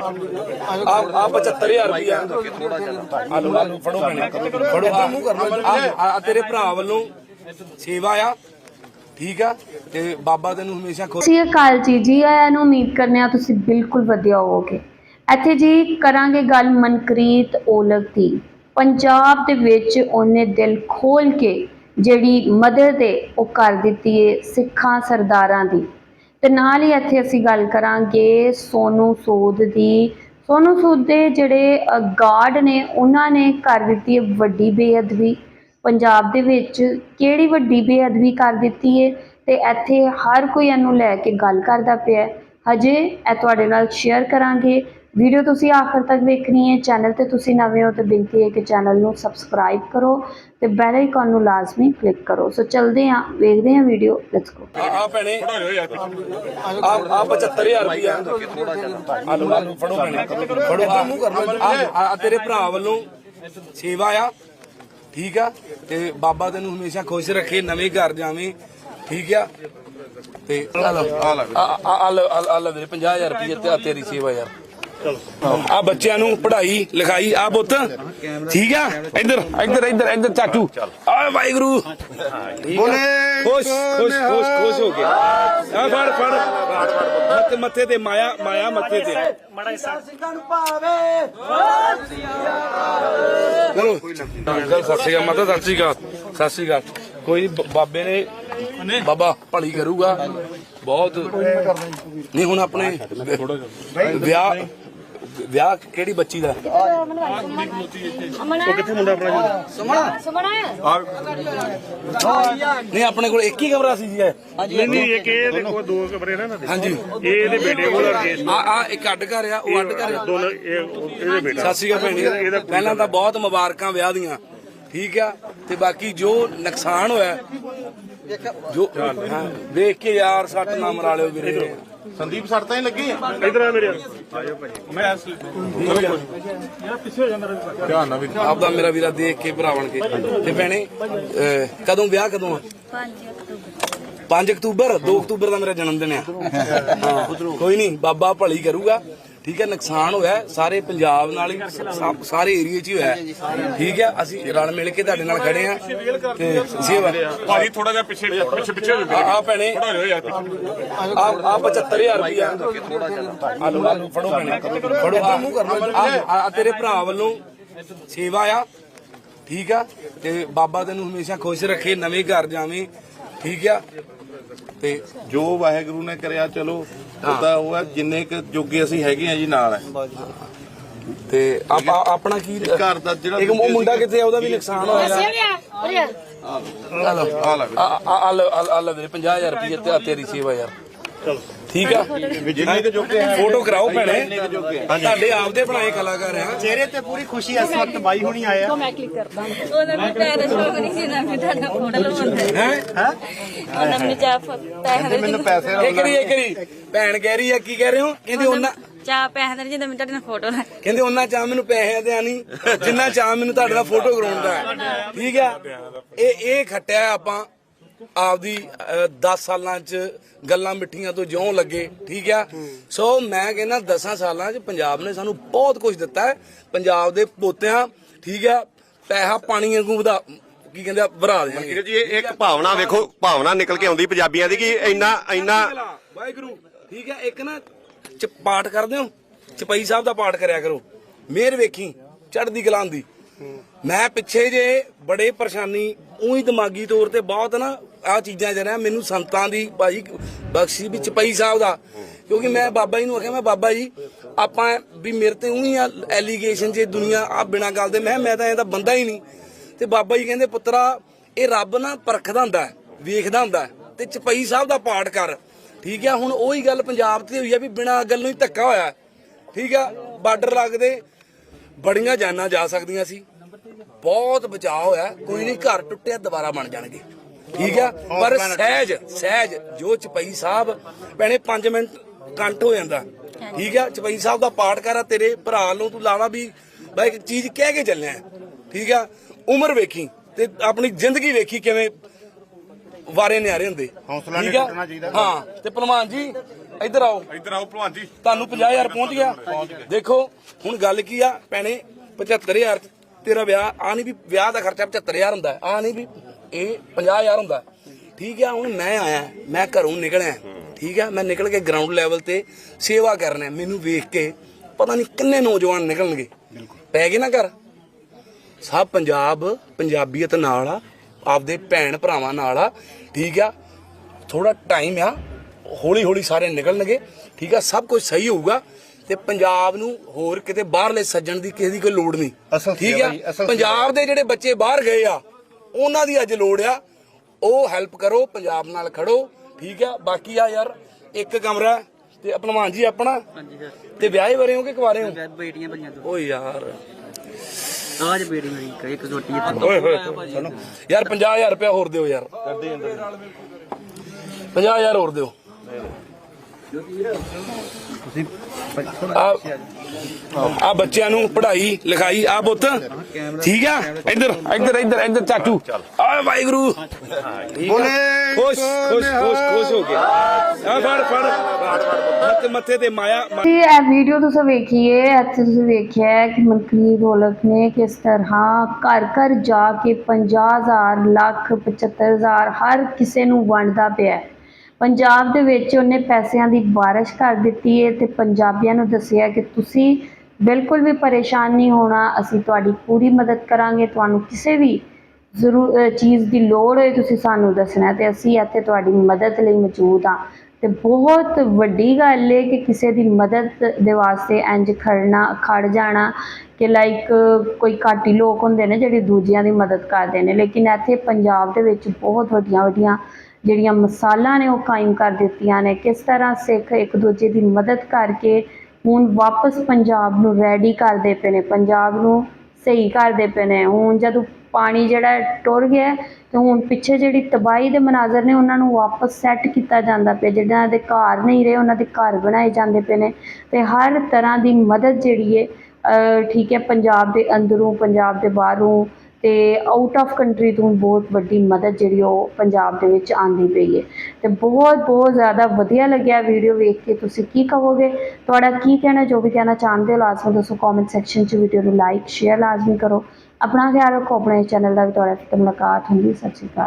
ਆ ਆ 75000 ਰੁਪਇਆ ਆ ਲਓ, ਫੜੋ ਭੈਣੇ। ਫੜੋ ਆ ਆ- ਆ ਤੇਰੇ ਭਰਾ ਵੱਲੋਂ ਸੇਵਾ ਆ। ਠੀਕ ਆ? ਤੇ ਬਾਬਾ ਤੈਨੂੰ ਹਮੇਸ਼ਾ ਖੁਸ਼ ਸਤਿ ਸ਼੍ਰੀ ਅਕਾਲ ਜੀ ਜੀ ਆਇਆਂ ਨੂੰ ਉਮੀਦ ਕਰਨੇ ਆ, ਤੁਸੀਂ ਬਿਲਕੁਲ ਵਧੀਆ ਹੋਵੋਗੇ। ਇੱਥੇ ਜੀ ਕਰਾਂਗੇ ਗੱਲ ਮਨਕ੍ਰੀਤ ਔਲਖ ਦੀ। ਪੰਜਾਬ ਦੇ ਵਿੱਚ ਉਹਨੇ ਦਿਲ ਖੋਲ ਕੇ ਜਿਹੜੀ ਮਦਦ ਹੈ ਉਹ ਕਰ ਦਿੱਤੀ ਹੈ ਸਿੱਖਾਂ ਸਰਦਾਰਾਂ ਦੀ। ਤੇ ਨਾਲ ਹੀ ਇੱਥੇ ਅਸੀਂ ਗੱਲ ਕਰਾਂਗੇ ਸੋਨੂ ਸੂਦ ਦੀ। ਸੋਨੂ ਸੂਦ ਦੇ ਜਿਹੜੇ ਗਾਰਡ ਨੇ, ਉਹਨਾਂ ਨੇ ਕਰ ਦਿੱਤੀ ਹੈ ਵੱਡੀ ਬੇਅਦਬੀ। ਪੰਜਾਬ ਦੇ ਵਿੱਚ ਕਿਹੜੀ ਵੱਡੀ ਬੇਅਦਬੀ ਕਰ ਦਿੱਤੀ ਹੈ ਤੇ ਇੱਥੇ ਹਰ ਕੋਈ ਇਹਨੂੰ ਲੈ ਕੇ ਗੱਲ ਕਰਦਾ ਪਿਆ ਹਜੇ ਇਹ ਤੁਹਾਡੇ ਨਾਲ ਸ਼ੇਅਰ ਕਰਾਂਗੇ। ਵੀਡੀਓ ਤੁਸੀਂ ਆਖਰ ਤੱਕ ਵੇਖਣੀ ਹੈ ਚੈਨਲ ਤੇ ਤੁਸੀਂ ਨਵੇਂ ਹੋ ਤਾਂ ਬੇਨਤੀ ਹੈ ਕਿ ਚੈਨਲ ਨੂੰ ਸਬਸਕ੍ਰਾਈਬ ਕਰੋ ਤੇ ਬੈਲ ਆਈਕਨ ਨੂੰ ਲਾਜ਼ਮੀ ਕਲਿੱਕ ਕਰੋ। ਸੋ ਚਲਦੇ ਹਾਂ ਵੇਖਦੇ ਹਾਂ ਵੀਡੀਓ ਲੈਟਸ ਗੋ ਆ ਆ ਭੈਣੇ ਆ ਆ 75000 ਰੁਪਇਆ ਆ ਲਓ ਆ ਲਓ, ਫੜੋ ਭੈਣੇ। ਫੜੋ ਆ ਆ- ਆ ਤੇਰੇ ਭਰਾ ਵੱਲੋਂ ਸੇਵਾ ਆ ਠੀਕ ਆ? ਤੇ ਬਾਬਾ ਤੈਨੂੰ ਹਮੇਸ਼ਾ ਖੁਸ਼ ਰੱਖੇ ਨਵੇਂ ਘਰ ਜਾਵੇਂ ਠੀਕ ਆ? ਤੇ ਆ ਲਓ ਆ ਲਓ ਆ ਆ- ਆ ਲਓ ਆ ਵੀਰੇ 50000 ਰੁਪਏ ਤੇ ਆ ਤੇਰੀ ਸੇਵਾ ਯਾਰ। ਆ ਬੱਚਿਆਂ ਨੂੰ ਪੜ੍ਹਾਈ ਲਿਖਾਈ ਆ ਪੁੱਤ। ਠੀਕ ਆ? ਇੱਧਰ ਇੱਧਰ ਇੱਧਰ ਇੱਧਰ ਚਾਚੂ। ਆ ਵਾਹਿਗੁਰੂ। ਬੋਲੇ ਖੁਸ਼ ਖੁਸ਼ ਖੁਸ਼ ਖੁਸ਼ ਹੋ ਗਿਆ ਆ ਫੜ ਫੜ। ਮੱਥੇ ਮੱਥੇ ਤੇ ਮਾਇਆ ਮਾਇਆ ਮੱਥੇ ਤੇ। ਚਲੋ। ਗੱਲ ਸਤਿ ਸ਼੍ਰੀ ਅਕਾਲ ਮਾਤਾ ਸਤਿ ਸ਼੍ਰੀ ਅਕਾਲ। ਸਤਿ ਸ਼੍ਰੀ ਅਕਾਲ। ਕੋਈ ਨੀ, ਬਾਬੇ ਨੇ ਬਾਬਾ ਭਲੀ ਕਰੂਗਾ। ਬਹੁਤ। ਨਹੀਂ ਹੁਣ ਆਪਣੇ ਵਿਆਹ ਵਿਆਹ ਕਿਹੜੀ ਬੱਚੀ ਦਾ? ਨਹੀਂ ਆਪਣੇ ਕੋਲ ਇੱਕ ਹੀ ਕਮਰਾ ਸੀ ਜੀ ਇਹ? ਨਹੀਂ ਨਹੀਂ ਇੱਕ ਇਹ ਉਹ ਦੋ ਕਮਰੇ ਨੇ ਨਾ ਦੇ। ਹਾਂਜੀ। ਇਹ ਇਹਦੇ ਬੇਟੇ ਕੋਲ ਆ ਕੇਸ ਆ ਆ ਇੱਕ ਅੱਡ ਘਰ ਆ ਉਹ ਅੱਡ ਘਰ ਆ। ਦੋਨੋਂ ਇਹ ਉਹ- ਇਹਦੇ ਬੇਟਾ ਸਤਿ ਸ਼੍ਰੀ ਅਕਾਲ ਭੈਣੀ ਪਹਿਲਾਂ ਤਾਂ ਬਹੁਤ ਮੁਬਾਰਕਾਂ ਵਿਆਹ ਦੀਆਂ। ਠੀਕ ਆ? ਤੇ ਬਾਕੀ ਜੋ ਨੁਕਸਾਨ ਹੋਇਆ ਜੋ ਹਾਂ, ਵੇਖ ਕੇ ਯਾਰ ਸੱਟ ਨਾ ਮਰਾ ਲਿਓ ਵੀਰੇ ਸੰਦੀਪ ਸੱਟ ਤਾਂ ਹੀ ਲੱਗੀ ਆ। ਇਧਰ ਆ ਮੇਰੇ ਧਿਆਨ ਨਾਲ ਵੀ ਆਪਦਾ ਮੇਰਾ ਵੀਰਾ ਦੇਖ ਕੇ ਭਰਾ ਬਣ ਕੇ। ਤੇ ਭੈਣੇ ਅਹ, ਕਦੋਂ ਵਿਆਹ ਕਦੋਂ ਆ? 5 ਅਕਤੂਬਰ। 2 ਅਕਤੂਬਰ ਦਾ ਮੇਰਾ ਜਨਮ ਦਿਨ ਆ। ਹਾਂ ਕੋਈ ਨਹੀਂ ਬਾਬਾ ਭਲੀ ਕਰੂਗਾ। ਠੀਕ ਹੈ ਨੁਕਸਾਨ ਹੋਇਆ ਸਾਰੇ ਪੰਜਾਬ ਨਾਲ ਹੀ ਸਾ- ਸਾਰੇ ਏਰੀਏ 'ਚ ਹੀ ਹੋਇਆ। ਠੀਕ ਹੈ ਅਸੀਂ ਰਲ ਮਿਲ ਕੇ ਤੁਹਾਡੇ ਨਾਲ ਖੜੇ ਆ ਤੇ ਸੇਵਾ ਭਾਜੀ ਥੋੜਾ ਜਿਹਾ ਪਿੱਛੇ ਪਿੱਛੇ ਪਿੱਛੇ ਹੋ ਆ ਆ ਭੈਣੇ ਯਾਰ ਪਿੱਛੇ ਆ ਆ 75000 ਰੁਪਇਆ ਆ ਲਓ ਆ ਲਓ, ਫੜੋ ਭੈਣੇ ਫੜੋ ਆ ਆ- ਆ ਤੇਰੇ ਭਰਾ ਵੱਲੋਂ ਸੇਵਾ ਆ। ਠੀਕ ਆ ਤੇ ਬਾਬਾ ਤੈਨੂੰ ਹਮੇਸ਼ਾ ਖੁਸ਼ ਰੱਖੇ ਨਵੇਂ ਘਰ ਜਾਵੇਂ। ਠੀਕ ਆ ਤੇ ਜੋ ਵਾਹਿਗੁਰੂ ਨੇ ਕਰਿਆ ਚਲੋ ਉਹਦਾ ਉਹ ਹੈ ਜਿੰਨੇ ਕੁ ਜੋਗੇ ਅਸੀਂ ਹੈਗੇ ਆ ਜੀ ਨਾਲ ਹੈ। ਤੇ ਆਪਾਂ ਆਪਣਾ ਕੀ ਘਰ ਦਾ ਜਿਹੜਾ ਇੱਕ ਉਹ ਮੁੰਡਾ ਕਿੱਥੇ ਆ ਉਹਦਾ ਵੀ ਨੁਕਸਾਨ ਹੋਇਆ। ਆ ਲਓ ਆ ਲੱਗ ਆ ਆ- ਆ ਲਓ। ਆ- ਆ ਲਓ ਵੀਰੇ 50000 ਰੁਪਏ ਤੇ ਆ ਤੇਰੀ ਸੇਵਾ ਯਾਰ। ਠੀਕ ਆ? ਜਿੰਨੇ ਕੁ ਜੋਗੇ ਹੈ ਫੋਟੋ ਕਰਾਓ ਭੈਣੇ। ਕੁ ਹੈ। ਤੁਹਾਡੇ ਆਪਦੇ ਬਣਾਏ ਕਲਾਕਾਰ ਆ। ਚਿਹਰੇ ਤੇ ਪੂਰੀ ਖੁਸ਼ੀ ਇਸ ਵਕਤ ਬਾਈ ਹੁਣੀ ਆਏ ਆ। ਉਹਦਾ ਵੀ ਪੈਰ ਸ਼ੋਕ ਨਹੀਂ ਸੀ ਨਾ ਵੀ ਤੁਹਾਡਾ ਫੋਟੋ ਲਵਾਉਂਦੇ। ਹੈ? ਉਹਨਾਂ ਨੇ ਚਾਹ ਪੈਸੇ ਦੇ ਮੈਨੂੰ ਪੈਸੇ ਇਹ ਕਰੀ ਇਹ ਕਰੀ ਭੈਣ ਕਹਿ ਰਹੀ ਆ ਕੀ ਕਹਿ ਰਹੇ ਹੋ? ਕਹਿੰਦੇ ਉਹਨਾਂ ਚਾਹ ਪੈਸੇ ਦੇ ਜਿੰਦਾ ਮੈਂ ਤੁਹਾਡੇ ਨਾਲ ਫੋਟੋ ਲੈ ਕਹਿੰਦੇ ਉਹਨਾਂ ਚਾਹ ਮੈਨੂੰ ਪੈਸੇ ਦੇ ਨਹੀਂ ਜਿੰਨਾ ਚਾਹ ਮੈਨੂੰ ਤੁਹਾਡੇ ਨਾਲ ਫੋਟੋ ਕਰਾਉਣ ਦਾ ਹੈ। ਠੀਕ ਆ? ਇਹ ਇਹ ਖੱਟਿਆ ਆਪਾਂ। ਆਪਦੀ 10 ਸਾਲਾਂ ਚ ਗੱਲਾਂ ਮਿੱਠੀਆਂ ਤੋਂ ਜਿਉਂ ਲੱਗੇ ਠੀਕ ਆ? ਸੋ ਮੈਂ ਕਹਿੰਦਾ 10 ਸਾਲਾਂ ਚ ਪੰਜਾਬ ਨੇ ਸਾਨੂੰ ਬਹੁਤ ਕੁਝ ਦਿੱਤਾ ਹੈ। ਪੰਜਾਬ ਦੇ ਪੋਤਿਆਂ ਠੀਕ ਆ ਪੈਸਾ ਪਾਣੀ ਵਾਂਗੂ ਵਧਾ ਕੀ ਕਹਿੰਦੇ ਆ ਭਰਾ ਦੇਣਗੇ। ਜੀ ਇਹ ਇੱਕ ਭਾਵਨਾ ਵੇਖੋ ਭਾਵਨਾ ਨਿਕਲ ਕੇ ਆਉਂਦੀ ਪੰਜਾਬੀਆਂ ਦੀ ਕਿ ਇੰਨਾ ਇੰਨਾ ਵਾਹਿਗੁਰੂ ਠੀਕ ਹੈ ਇੱਕ ਨਾ ਚ ਪਾਠ ਕਰਦੇ ਹੋ ਚਪਈ ਸਾਹਿਬ ਦਾ ਪਾਠ ਕਰਿਆ ਕਰੋ। ਮਿਹਰ ਵੇਖੀ ਚੜ੍ਹਦੀ ਕਲਾਂ ਦੀ ਮੈਂ ਪਿੱਛੇ ਜੇ ਬੜੇ ਪਰੇਸ਼ਾਨੀ ਉਹੀ ਦਿਮਾਗੀ ਤੌਰ ਤੇ ਬਹੁਤ ਨਾ ਆ ਚੀਜ਼ਾਂ ਜਰਾ ਮੈਨੂੰ ਸੰਤਾਂ ਦੀ ਭਾਈ ਬਖਸ਼ੀ ਵੀ ਚਪਈ ਸਾਹਿਬ ਦਾ। ਕਿਉਂਕਿ ਮੈਂ ਬਾਬਾ ਜੀ ਨੂੰ ਆਖਿਆ, ਮੈਂ ਬਾਬਾ ਜੀ, ਆਪਾਂ ਵੀ ਮੇਰੇ ਤੇ ਉਹੀ ਆ ਐਲੀਗੇਸ਼ਨ ਜੇ ਦੁਨੀਆ ਆ ਬਿਨਾਂ ਗੱਲ ਦੇ। ਮੈਂ ਮੈਂ ਤਾਂ ਇਹਦਾ ਬੰਦਾ ਹੀ ਨਹੀਂ। ਤੇ ਬਾਬਾ ਜੀ ਕਹਿੰਦੇ, ਪੁੱਤਰਾ, ਇਹ ਰੱਬ ਨਾ ਪਰਖਦਾ ਹੁੰਦਾ ਵੇਖਦਾ ਹੁੰਦਾ ਹੈ ਤੇ ਚਪਈ ਸਾਹਿਬ ਦਾ ਪਾਠ ਕਰ। ਠੀਕ ਆ, ਹੁਣ ਉਹੀ ਗੱਲ ਪੰਜਾਬ ਤੇ ਹੋਈ ਆ ਵੀ ਬਿਨਾਂ ਨੂੰ ਹੀ ਧੱਕਾ ਹੋਇਆ। ਠੀਕ ਆ, ਬਾਰਡਰ ਲੱਗਦੇ ਬੜੀਆਂ ਜਾਨਾਂ ਜਾ ਸਕਦੀਆਂ ਸੀ। ਬਹੁਤ ਬਚਾਅ ਹੋਇਆ। ਕੋਈ ਨਹੀਂ ਘਰ ਟੁੱਟਿਆ ਦੁਬਾਰਾ ਬਣ ਜਾਣਗੇ। ਠੀਕ ਆ? ਪਰ ਸਹਿਜ ਸਹਿਜ ਜੋ ਚਪਈ ਸਾਹਿਬ ਭੈਣੇ 5 ਮਿੰਟ ਕੰਟ ਹੋ ਜਾਂਦਾ। ਠੀਕ ਆ? ਚਪਈ ਸਾਹਿਬ ਦਾ ਪਾਠ ਕਰਾ ਤੇਰੇ ਭਰਾ ਨੂੰ ਤੂੰ ਲਾਵਾ ਵੀ ਬਾਈ ਇੱਕ ਚੀਜ਼ ਕਹਿ ਕੇ ਚੱਲਿਆ। ਠੀਕ ਆ? ਉਮਰ ਵੇਖੀ ਤੇ ਆਪਣੀ ਜ਼ਿੰਦਗੀ ਵੇਖੀ ਕਿਵੇਂ ਵਾਰੇ ਨਿਆਰੇ ਹੁੰਦੇ। ਹੌਸਲਾ ਨਹੀਂ ਠੀਕ ਆ? ਟੁੱਟਣਾ ਚਾਹੀਦਾ। ਹਾਂ ਤੇ ਭਲਵਾਨ ਜੀ ਇੱਧਰ ਆਓ। ਇੱਧਰ ਆਓ ਭਲਵਾਨ ਜੀ। ਤੁਹਾਨੂੰ 50000 ਪਹੁੰਚ ਗਿਆ। ਦੇਖੋ ਹੁਣ ਗੱਲ ਕੀ ਆ? ਭੈਣੇ 75000 ਚ ਤੇਰਾ ਵਿਆਹ ਆ ਨਹੀਂ ਵੀ ਵਿਆਹ ਦਾ ਖਰਚਾ 75000 ਹੁੰਦਾ ਆ ਨਹੀਂ ਵੀ ਇਹ 50000 ਹੁੰਦਾ। ਠੀਕ ਆ ਹੁਣ ਮੈਂ ਆਇਆ, ਮੈਂ ਘਰੋਂ ਨਿਕਲਿਆ। ਠੀਕ ਆ ਮੈਂ ਨਿਕਲ ਕੇ ਗਰਾਊਂਡ ਲੈਵਲ ਤੇ ਸੇਵਾ ਕਰਨਾ ਮੈਨੂੰ ਵੇਖ ਕੇ ਪਤਾ ਨਹੀਂ ਕਿੰਨੇ ਨੌਜਵਾਨ ਨਿਕਲਣਗੇ। ਪੈ ਗਏ ਨਾ ਘਰ? ਸਭ ਪੰਜਾਬ, ਪੰਜਾਬੀਅਤ ਨਾਲ ਆ, ਆਪਦੇ ਭੈਣ ਭਰਾਵਾਂ ਨਾਲ ਆ। ਠੀਕ ਆ ਥੋੜਾ ਟਾਈਮ ਆ ਹੌਲੀ ਹੌਲੀ ਸਾਰੇ ਨਿਕਲਣਗੇ। ਠੀਕ ਆ ਸਭ ਕੁਝ ਸਹੀ ਹੋਊਗਾ। ਤੇ ਪੰਜਾਬ ਨੂੰ ਹੋਰ ਕਿਤੇ ਬਾਹਰਲੇ ਸੱਜਣ ਦੀ ਕਿਸੇ ਦੀ ਕੋਈ ਲੋੜ ਨਹੀਂ। ਅਸਲ ਠੀਕ ਆ ਪੰਜਾਬ ਦੇ ਜਿਹੜੇ ਬੱਚੇ ਬਾਹਰ ਗਏ ਆ ਉਹਨਾਂ ਦੀ ਅੱਜ ਲੋੜ ਆ। ਉਹ ਹੈਲਪ ਕਰੋ ਪੰਜਾਬ ਨਾਲ ਖੜੋ। ਠੀਕ ਆ? ਬਾਕੀ ਆ ਯਾਰ ਇੱਕ ਕਮਰਾ ਤੇ ਭਲਵਾਨ ਜੀ ਆਪਣਾ। ਤੇ ਵਿਆਹੇ ਵਰੇ ਹੋ ਕਿ ਕੁਆਰੇ ਹੋ? ਬੇਟੀਆਂ ਬਣੀਆਂ ਦੋ। ਓ ਯਾਰ। ਆਜ ਬੇਟੀ ਮੇਰੀ ਇੱਕ ਛੋਟੀ ਹੈ ਓਏ ਹੋਏ ਯਾਰ 50000 ਰੁਪਇਆ ਹੋਰ ਦਿਓ ਯਾਰ। 50000 ਹੋਰ ਦਿਓ। ਆ ਆ ਬੱਚਿਆਂ ਨੂੰ ਪੜ੍ਹਾਈ ਲਿਖਾਈ ਆ ਪੁੱਤ ਠੀਕ ਆ? ਇੱਧਰ ਇੱਧਰ ਇੱਧਰ ਇੱਧਰ ਚਾਚੂ। ਆ ਵਾਹਿਗੁਰੂ। ਬੋਲੇ। ਖੁਸ਼ ਖੁਸ਼ ਖੁਸ਼ ਖੁਸ਼ ਹੋ ਕੇ। ਆ ਫੜ ਫੜ। ਮੱਥੇ ਮੱਥੇ ਤੇ ਮਾਇਆ ਇਹ ਵੀਡੀਓ ਤੁਸੀਂ ਵੇਖੀਏ ਇੱਥੇ ਤੁਸੀਂ ਵੇਖਿਆ ਕਿ ਮੰਤਰੀ ਦੌਲਤ ਨੇ ਕਿਸ ਤਰ੍ਹਾਂ ਘਰ ਘਰ ਜਾ ਕੇ 50000 ਲੱਖ 75000 ਹਰ ਕਿਸੇ ਨੂੰ ਵੰਡਦਾ ਪਿਆ। ਪੰਜਾਬ ਦੇ ਵਿੱਚ ਉਹਨੇ ਪੈਸਿਆਂ ਦੀ ਬਾਰਿਸ਼ ਕਰ ਦਿੱਤੀ ਹੈ ਤੇ ਪੰਜਾਬੀਆਂ ਨੂੰ ਦੱਸਿਆ ਕਿ ਤੁਸੀਂ ਬਿਲਕੁਲ ਵੀ ਪਰੇਸ਼ਾਨ ਨਹੀਂ ਹੋਣਾ, ਅਸੀਂ ਤੁਹਾਡੀ ਪੂਰੀ ਮਦਦ ਕਰਾਂਗੇ, ਤੁਹਾਨੂੰ ਕਿਸੇ ਵੀ ਜ਼ਰੂਰ ਚੀਜ਼ ਦੀ ਲੋੜ ਹੋਏ ਤੁਸੀਂ ਸਾਨੂੰ ਦੱਸਣਾ ਹੈ ਤੇ ਅਸੀਂ ਇੱਥੇ ਤੁਹਾਡੀ ਮਦਦ ਲਈ ਮੌਜੂਦ ਹਾਂ। ਤੇ ਬਹੁਤ ਵੱਡੀ ਗੱਲ ਹੈ ਕਿ ਕਿਸੇ ਦੀ ਮਦਦ ਦੇ ਵਾਸਤੇ ਇੰਜ ਖੜਨਾ, ਖੜ ਜਾਣਾ ਕਿ ਲਾਈਕ ਕੋਈ ਘਾਟੀ ਲੋਕ ਹੁੰਦੇ ਨੇ ਜਿਹੜੇ ਦੂਜਿਆਂ ਦੀ ਮਦਦ ਕਰਦੇ ਨੇ। ਲੇਕਿਨ ਇੱਥੇ ਪੰਜਾਬ ਦੇ ਵਿੱਚ ਬਹੁਤ ਵੱਡੀਆਂ ਵੱਡੀਆਂ ਜਿਹੜੀਆਂ ਮਿਸਾਲਾਂ ਨੇ ਉਹ ਕਾਇਮ ਕਰ ਦਿੱਤੀਆਂ ਨੇ। ਕਿਸ ਤਰ੍ਹਾਂ ਸਿੱਖ ਇੱਕ ਦੂਜੇ ਦੀ ਮਦਦ ਕਰਕੇ ਹੁਣ ਵਾਪਸ ਪੰਜਾਬ ਨੂੰ ਰੈਡੀ ਕਰਦੇ ਪਏ ਨੇ ਪੰਜਾਬ ਨੂੰ ਸਹੀ ਕਰਦੇ ਪਏ ਨੇ। ਹੁਣ ਜਦੋਂ ਪਾਣੀ ਜਿਹੜਾ ਟੁਰ ਗਿਆ ਹੈ, ਤੇ ਹੁਣ ਪਿੱਛੇ ਜਿਹੜੀ ਤਬਾਹੀ ਦੇ ਮਨਾਜ਼ਰ ਨੇ ਉਹਨਾਂ ਨੂੰ ਵਾਪਸ ਸੈੱਟ ਕੀਤਾ ਜਾਂਦਾ ਪਿਆ। ਜਿਹਨਾਂ ਦੇ ਘਰ ਨਹੀਂ ਰਹੇ ਉਹਨਾਂ ਦੇ ਘਰ ਬਣਾਏ ਜਾਂਦੇ ਪਏ ਨੇ। ਤੇ ਹਰ ਤਰ੍ਹਾਂ ਦੀ ਮਦਦ ਜਿਹੜੀ ਹੈ ਠੀਕ ਹੈ ਪੰਜਾਬ ਦੇ ਅੰਦਰੋਂ ਪੰਜਾਬ ਦੇ ਬਾਹਰੋਂ ਤੇ ਆਊਟ ਆਫ ਕੰਟਰੀ ਤੋਂ ਬਹੁਤ ਵੱਡੀ ਮਦਦ ਜਿਹੜੀ ਉਹ ਪੰਜਾਬ ਦੇ ਵਿੱਚ ਆਂਦੀ ਪਈ ਹੈ। ਤੇ ਬਹੁਤ ਬਹੁਤ ਜ਼ਿਆਦਾ ਵਧੀਆ ਲੱਗਿਆ ਵੀਡੀਓ ਵੇਖ ਕੇ। ਤੁਸੀਂ ਕੀ ਕਹੋਗੇ? ਤੁਹਾਡਾ ਕੀ ਕਹਿਣਾ? ਜੋ ਵੀ ਕਹਿਣਾ ਚਾਹੁੰਦੇ ਹੋ, ਲਾਜ਼ਮੀ ਦੱਸੋ। ਕਮੈਂਟ ਸੈਕਸ਼ਨ 'ਚ ਵੀਡੀਓ ਨੂੰ ਲਾਈਕ ਸ਼ੇਅਰ ਲਾਜ਼ਮੀ ਕਰੋ। ਆਪਣਾ ਖਿਆਲ ਰੱਖੋ। ਆਪਣੇ ਚੈਨਲ ਦਾ ਵੀ ਤੁਹਾਡੇ ਨਾਲ ਮੁਲਾਕਾਤ ਹੁੰਦੀ ਸਤਿ ਸ਼੍ਰੀ ਅਕਾਲ।